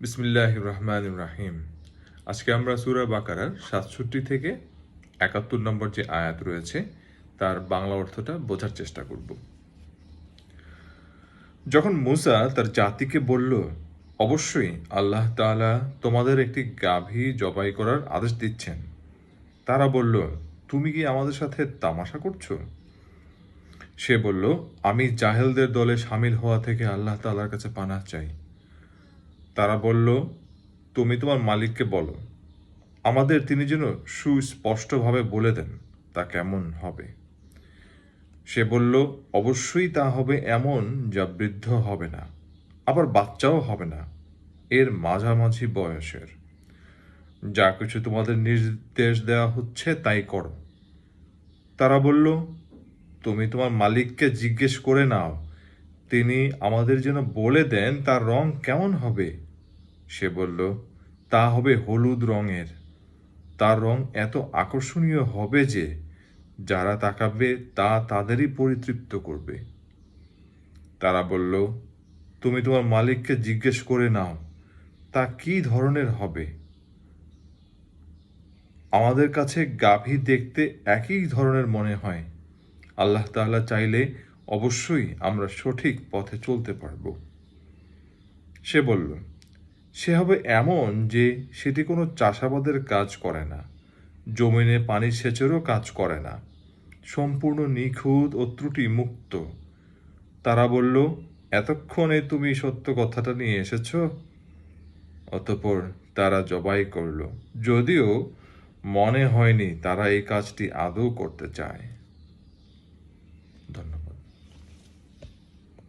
বিসমিল্লাহ রহমান রাহিম আজকে আমরা সুরা বাকারার সাতষট্টি থেকে একাত্তর নম্বর যে আয়াত রয়েছে, তার বাংলা অর্থটা বোঝার চেষ্টা করব। যখন মুসা তার জাতিকে বলল, অবশ্যই আল্লাহ তাআলা তোমাদের একটি গাভী জবাই করার আদেশ দিচ্ছেন। তারা বলল, তুমি কি আমাদের সাথে তামাশা করছ? সে বলল, আমি জাহেলদের দলে সামিল হওয়া থেকে আল্লাহ তাআলার কাছে পানাহ চাই। তারা বলল, তুমি তোমার মালিককে বলো। আমাদের তিনি যেন সুস্পষ্টভাবে বলে দেন তা কেমন হবে সে বলল, অবশ্যই তা হবে এমন যা বৃদ্ধ হবে না, আবার বাচ্চাও হবে না, এর মাঝামাঝি বয়সের। যা কিছু তোমাদের নির্দেশ দেওয়া হচ্ছে তাই করো তারা বলল, তুমি তোমার মালিককে জিজ্ঞেস করে নাও তিনি আমাদের যেন বলে দেন তার রং কেমন হবে। সে বলল, তা হবে হলুদ রঙের। তার রং এত আকর্ষণীয় হবে যে, যারা তাকাবে তা তাদেরই পরিতৃপ্ত করবে। তারা বলল, তুমি তোমার মালিককে জিজ্ঞেস করে নাও, তা কি ধরনের হবে? আমাদের কাছে গাভী দেখতে একই ধরনের মনে হয়। আল্লাহ তাআলা চাইলে অবশ্যই আমরা সঠিক পথে চলতে পারব। সে বলল, সে হবে এমন যে সেটি কোনো চাষাবাদের কাজ করে না, জমিনে পানি সেচেরও কাজ করে না, সম্পূর্ণ নিখুঁত ও ত্রুটি মুক্ত তারা বলল, এতক্ষণে তুমি সত্য কথাটা নিয়ে এসেছ? অতপর তারা জবাই করল, যদিও মনে হয়নি তারা এই কাজটি আদৌ করতে চায়। ধন্যবাদ।